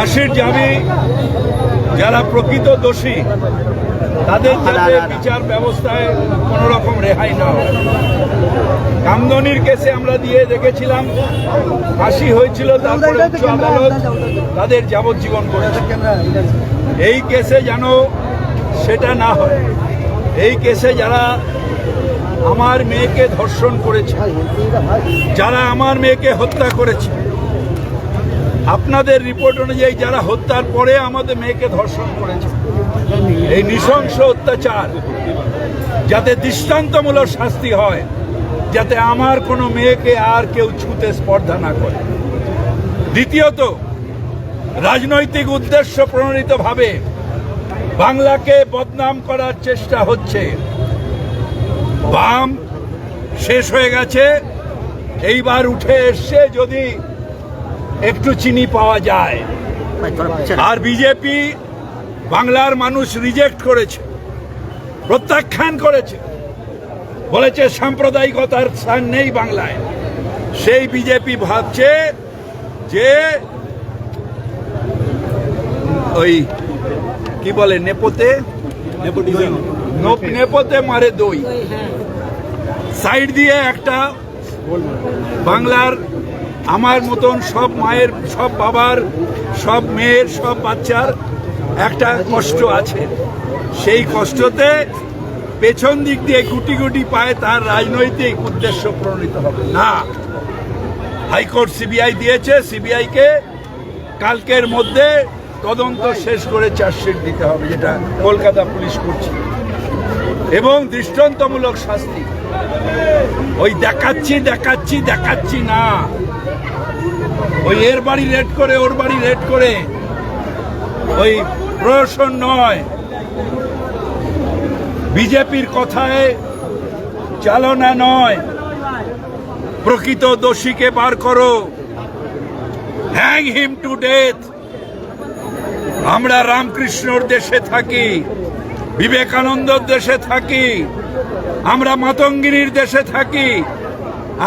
ফাঁসির জামি যারা প্রকৃত দোষী তাদের যাতে বিচার ব্যবস্থায় কোনো রকম রেহাই না হয়। কামদনির কেসে আমরা দিয়ে দেখেছিলাম ফাঁসি হয়েছিল তারপরে উচ্চ আদালত তাদের যাবজ্জীবন করেছে। এই কেসে যেন সেটা না হয়। এই কেসে যারা আমার মেয়েকে ধর্ষণ করেছে যারা আমার মেয়েকে হত্যা করেছে আপনাদের রিপোর্ট অনুযায়ী যারা হত্যার পরে আমাদের মেয়েকে ধর্ষণ করেছে, এই নৃশংস অত্যাচার, যাতে দৃষ্টান্তমূলক শাস্তি হয়, যাতে আমার কোনো মেয়েকে আর কেউ ছুতে স্পর্ধা না করে। দ্বিতীয়ত, রাজনৈতিক উদ্দেশ্য প্রণোদিতভাবে বাংলাকে বদনাম করার চেষ্টা হচ্ছে। বাম শেষ হয়ে গেছে, এইবার উঠে এসছে যদি একটু চিনি পাওয়া যায়। আর বিজেপি বাংলার মানুষ রিজেক্ট করেছে প্রত্যাখ্যান করেছে। বলেছে সাম্প্রদায়িকতার স্থান নেই বাংলায়। সেই বিজেপি ভাবছে যে ওই কি বলে নেপোতে? নোপ- নেপোতে মারে দই। সাইড দিয়ে একটা বাংলার আমার মতন সব মায়ের, সব বাবার, সব মেয়ের, সব বাচ্চার একটা কষ্ট আছে। সেই কষ্টতে পেছন দিক দিয়ে গুটি গুটি পায় তার রাজনৈতিক উদ্দেশ্য প্রণীত হবে। না। হাইকোর্ট সিবিআই দিয়েছে, সিবিআইকে কালকের মধ্যে তদন্ত শেষ করে চার্জশিট দিতে হবে, যেটা কলকাতা পুলিশ করছে। এবং দৃষ্টান্তমূলক শাস্তি। ওই দেখাচ্ছি দেখাচ্ছি দেখাচ্ছি না। ওই এর বাড়ি রেড করে, ওর বাড়ি রেড করে। ওই প্রহসন নয়। বিজেপির কথায় চালনা নয়। প্রকৃত দোষীকে বার করো। হ্যাং হিম টু ডেথ আমরা রামকৃষ্ণর দেশে থাকি। বিবেকানন্দর দেশে থাকি। আমরা মাতঙ্গিনীর দেশে থাকি।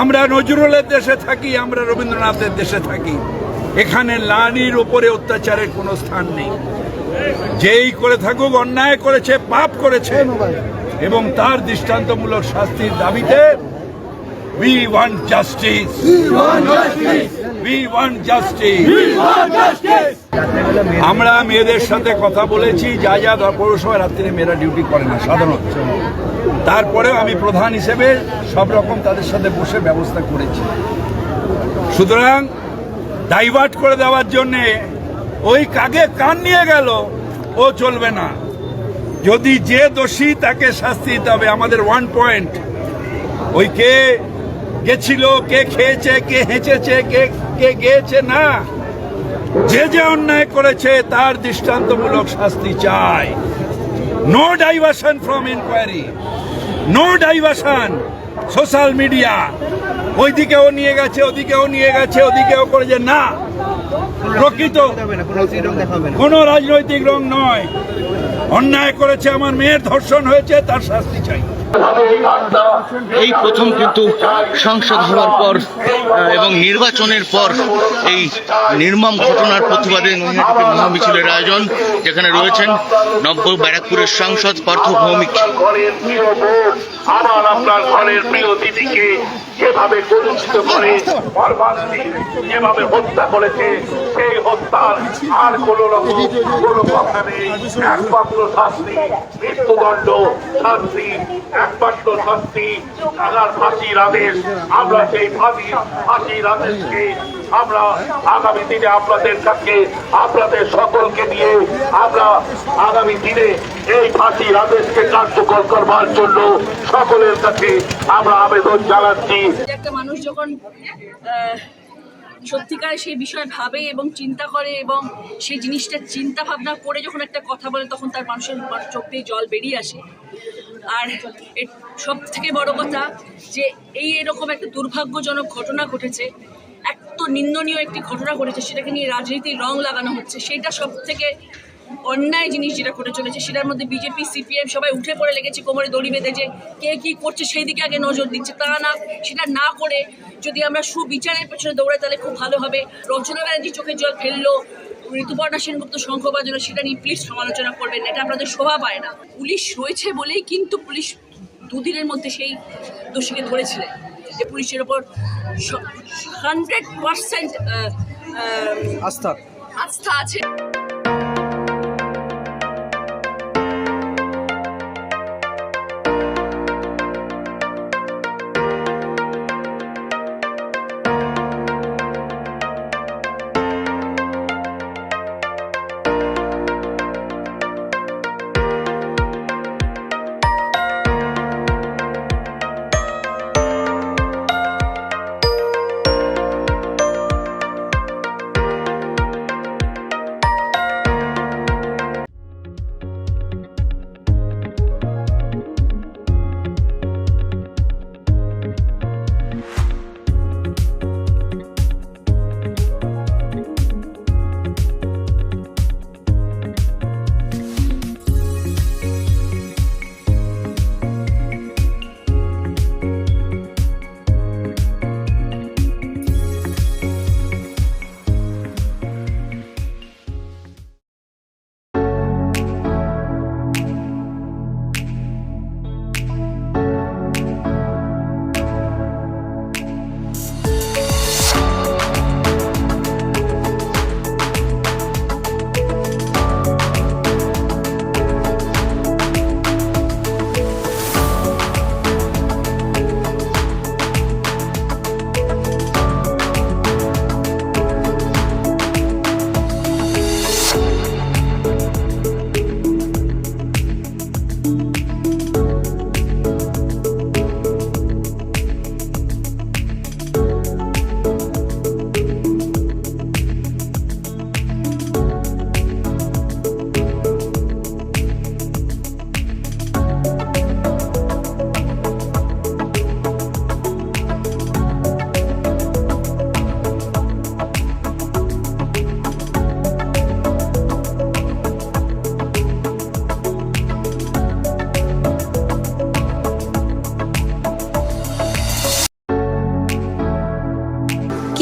আমরা নজরুলের দেশে থাকি আমরা রবীন্দ্রনাথের দেশে থাকি। এখানে লানির উপরে অত্যাচারের কোনো স্থান নেই। যেই করে থাকুক অন্যায় করেছে পাপ করেছে এবং তার দৃষ্টান্তমূলক শাস্তির দাবিতে we want justice we want justice আমরা মেয়েদের সাথে কথা বলেছি যা যা পৌরসভায় রাত্রিরে মেয়েরা ডিউটি করে না সাধারণত তারপরেও আমি প্রধান হিসেবে সব রকম তাদের সাথে বসে ব্যবস্থা করেছি। সুতরাং ডাইভার্ট করে দেওয়ার জন্যে ওই কাগে কান নিয়ে গেল, ও চলবে না। যদি যে দোষী তাকে শাস্তি দিতে হবে, আমাদের ওয়ান পয়েন্ট ওই কে গেছিল, কে খেয়েছে, কে হেঁচেছে, কে কে গেয়েছে, না। যে যে অন্যায় করেছে, তার দৃষ্টান্তমূলক শাস্তি চাই। No diversion from inquiry no diversion social media ওইদিকেও নিয়ে গেছে, ওদিকেও নিয়ে গেছে, ওদিকেও করেছে না। প্রকৃত। কোনো রাজনৈতিক রং নয়। অন্যায় করেছে, আমার মেয়ের ধর্ষণ হয়েছে, তার শাস্তি চাই। এই প্রথম কিন্তু সংসদ হওয়ার পর এবং নির্বাচনের পর এই নির্মম ঘটনার প্রতিবাদে মহামিছিলের আয়োজন, যেখানে রয়েছেন নব্য ব্যারাকপুরের সাংসদ পার্থ ভৌমিক। আমার আপনার ঘরের প্রিয় দিদিকে যেভাবে গরুচিত করে যেভাবে হত্যা করেছে, সেই হত্যার আর কোন রকম, কোন কথা নেই। একমাত্র শাস্তি, মৃত্যুদণ্ড শাস্তি, একমাত্র শাস্তি তার ফাঁসির আদেশ। আমরা সেই ফাঁসি ফাঁসির আদেশকে আমরা আগামী দিনে আপনাদের কাছে, আপনাদের সকলকে দিয়ে আমরা আগামী দিনে এই ফাঁসির আদেশকে কার্যকর করবার জন্য সকলের কাছে আমরা আবেদন জানাচ্ছি। একটা মানুষ যখন সত্যিকার সেই বিষয় ভাবে এবং চিন্তা করে এবং সেই জিনিসটা চিন্তা ভাবনা করে যখন একটা কথা বলে, তখন তার মানুষের মানুষ চোখ দিয়ে জল বেরিয়ে আসে। আর সব থেকে বড় কথা যে এই এরকম একটা দুর্ভাগ্যজনক ঘটনা ঘটেছে, এত নিন্দনীয় একটি ঘটনা ঘটেছে, সেটাকে নিয়ে রাজনীতির রং লাগানো হচ্ছে, সেটা সব থেকে অন্যায় জিনিস যেটা ঘটে চলেছে সেটার মধ্যে বিজেপি সিপিএম সবাই উঠে পড়ে লেগেছে কোমরে দড়ি বেঁধে যে কে কি করছে সেই দিকে আগে নজর দিচ্ছে তা না সেটা না করে যদি আমরা সুবিচারের পেছনে দৌড়াই তাহলে খুব ভালো হবে। রচনা ব্যানার্জি চোখের জল ফেলল ঋতুপর্ণা সেনগুপ্ত শঙ্খ বাজলো সেটা নিয়ে প্লিজ সমালোচনা করবেন এটা আপনাদের শোভা পায় না। পুলিশ রয়েছে বলেই কিন্তু পুলিশ দুদিনের মধ্যে সেই দোষীকে ধরেছিলেন। যে পুলিশের ওপর হান্ড্রেড পার্সেন্ট আস্থা। আস্থা আছে।